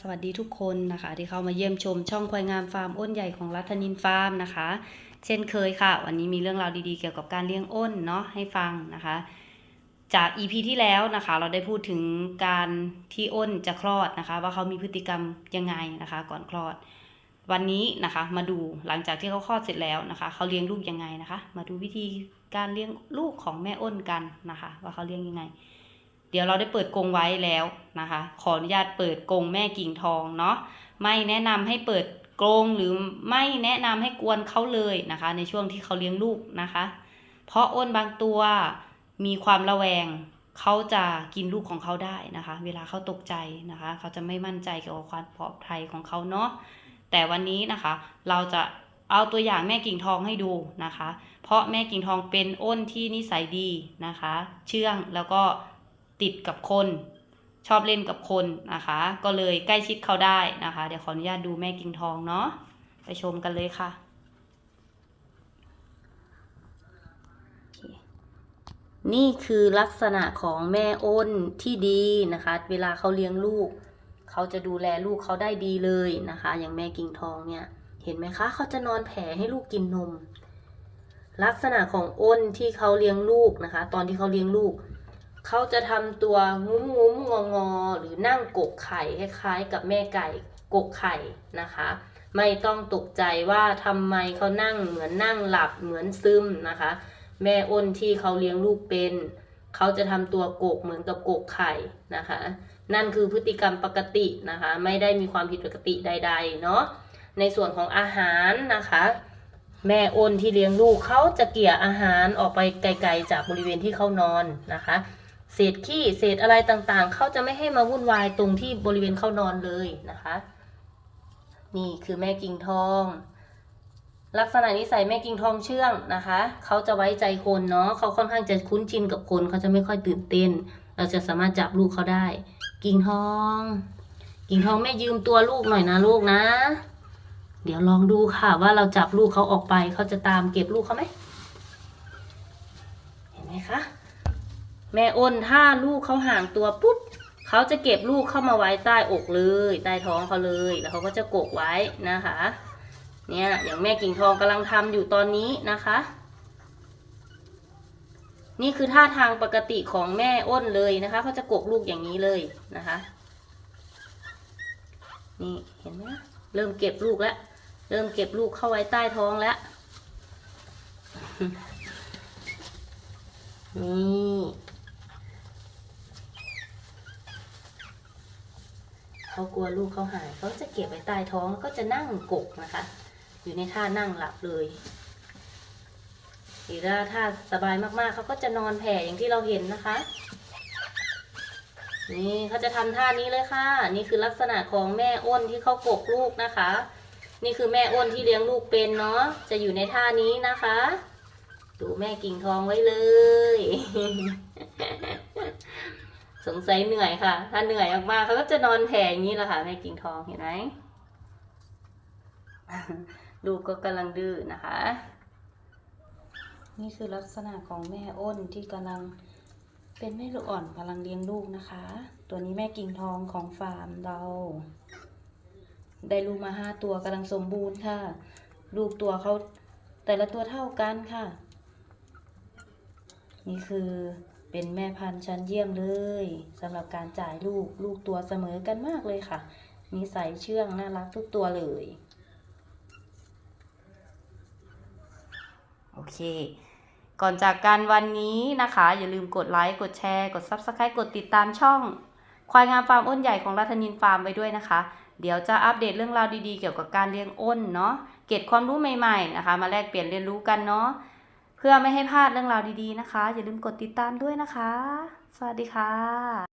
สวัสดีทุกคนนะคะ ที่เข้ามาเยี่ยมชมช่องควายงามฟาร์มอ้นใหญ่ของรัฐนินฟาร์มนะคะ เช่นเคยค่ะ วันนี้มีเรื่องราวดีๆเกี่ยวกับการเลี้ยงอ้นเนาะให้ฟังนะคะ จาก EP ที่แล้วนะคะ เราได้พูดถึงการที่อ้นจะคลอดนะคะ ว่าเขามีพฤติกรรมยังไงนะคะ ก่อนคลอด วันนี้นะคะมาดูหลังจากที่เขาคลอดเสร็จแล้วนะคะ เขาเลี้ยงลูกยังไงนะคะ มาดูวิธีการเลี้ยงลูกของแม่อ้นกันนะคะ ว่าเขาเลี้ยงยังไง เดี๋ยวเราได้เปิดกรงไว้แล้วนะคะ ขออนุญาตเปิดกรงแม่กิ่งทองเนาะไม่แนะนำให้เปิดกรงหรือไม่แนะนำให้กวนเขาเลยนะคะ ในช่วงที่เขาเลี้ยงลูกนะคะ เพราะอ้นบางตัวมีความระแวงเขาจะกินลูกของเขาได้นะคะ เวลาเขาตกใจนะคะ เขาจะไม่มั่นใจเกี่ยวกับความปลอดภัยของเขาเนาะแต่วันนี้นะคะ เราจะเอาตัวอย่างแม่กิ่งทองให้ดูนะคะ เพราะแม่กิ่งทองเป็นอ้นที่นิสัยดีนะคะ เชื่องแล้วก็ ติดกับคน ชอบเล่นกับคนนะคะ ก็เลยใกล้ชิดเขาได้นะคะ เดี๋ยวขออนุญาตดูแม่กิ่งทองเนาะไปชมกันเลยค่ะนี่คือลักษณะของแม่อ้นที่ดีนะคะ เวลาเขาเลี้ยงลูก เขาจะดูแลลูกเขาได้ดีเลยนะคะ อย่างแม่กิ่งทองเนี่ย เห็นไหมคะ เขาจะนอนแผ่ให้ลูกกินนม ลักษณะของอ้นที่เขาเลี้ยงลูกนะคะ ตอนที่เขาเลี้ยงลูก เขาจะทำตัวงุ้มงุ้มงองอหรือนั่งกกไข่คล้ายๆ กับแม่ไก่กกไข่นะคะ ไม่ต้องตกใจว่าทำไมเขานั่งเหมือนนั่งหลับเหมือนซึมนะคะ แม่อ้นที่เขาเลี้ยงลูกเป็นเขาจะทำตัวโกกเหมือนกับโกกไข่นะคะ นั่นคือพฤติกรรมปกตินะคะ ไม่ได้มีความผิดปกติใด ๆ เนาะในส่วนของอาหารนะคะ แม่อ้นที่เลี้ยงลูกเขาจะเกลี่ยอาหารออกไปไกล ๆ จากบริเวณที่เขานอนนะคะ เศษขี้เศษอะไรต่างๆ เขาจะไม่ให้มาวุ่นวายตรงที่บริเวณเขานอนเลยนะคะ นี่คือแม่กิ่งทอง ลักษณะนิสัยแม่กิ่งทองเชื่องนะคะ เขาจะไว้ใจคนเนาะเขาค่อนข้างจะคุ้นชินกับคน เขาจะไม่ค่อยตื่นเต้น เราจะสามารถจับลูกเขาได้ กิ่งทอง กิ่งทองแม่ยืมตัวลูกหน่อยนะลูกนะ เดี๋ยวลองดูค่ะว่าเราจับลูกเขาออกไปเขาจะตามเก็บลูกเขาไหมเห็นไหมคะ แม่อ้นถ้าลูกเขาห่างตัวปุ๊บเขาจะเก็บลูกเข้ามาไว้ใต้อกเลย ใต้ท้องเขาเลย แล้วเขาก็จะกกไว้นะคะ เนี่ยอย่างแม่กิ่งทองกำลังทำอยู่ตอนนี้นะคะ นี่คือท่าทางปกติของแม่อ้นเลยนะคะเขาจะกกลูกอย่างนี้เลยนะคะ นี่เห็นไหมเริ่มเก็บลูกแล้วเริ่มเก็บลูกเข้าไว้ใต้ท้องแล้วนี่ เขากลัวลูกเขาหายเขาจะเก็บไว้ใต้ท้องแล้วก็จะนั่งกกนะคะ อยู่ในท่านั่งหลับเลยหรือถ้าถ้าสบายมากๆเขาก็จะนอนแผ่อย่างที่เราเห็นนะคะ นี่เขาจะทำท่านี้เลยค่ะ นี่คือลักษณะของแม่อ้นที่เขากกลูกนะคะ นี่คือแม่อ้นที่เลี้ยงลูกเป็นเนาะจะอยู่ในท่านี้นะคะ ดูแม่กิ่งทองไว้เลย สงสัยเหนื่อยค่ะ ถ้าเหนื่อยมากๆเขาก็จะนอนแผ่อย่างนี้แหละค่ะแม่กิ่งทองเห็นไหมดูก็กำลังดื้อนะคะ นี่คือลักษณะของแม่อ้นที่กำลังเป็นแม่ลูกอ่อนกำลังเลี้ยงลูกนะคะ ตัวนี้แม่กิ่งทองของฟาร์มเรา ได้ลูกมาห้าตัวกำลังสมบูรณ์ค่ะ ลูกตัวเขาแต่ละตัวเท่ากันค่ะ นี่คือ เป็นแม่พันธุ์ชั้นเยี่ยมเลยสำหรับการจ่ายลูกลูกตัวเสมอกันมากเลยค่ะนิสัยเชื่องน่ารักทุกตัวเลย โอเค ก่อนจากกันวันนี้นะคะ อย่าลืมกดไลค์ กดแชร์ กด Subscribe กดติดตามช่อง ควายงามฟาร์มอ้นใหญ่ของรัฐนินฟาร์มไว้ด้วยนะคะ เดี๋ยวจะอัปเดตเรื่องราวดีๆ เกี่ยวกับการเลี้ยงอ้นเนาะเก็บความรู้ใหม่ๆนะคะ มาแลกเปลี่ยนเรียนรู้กันเนาะ พื่อไม่ให้พลาดเรื่องราวดีๆนะคะ อย่าลืมกดติดตามด้วยนะคะ สวัสดีค่ะ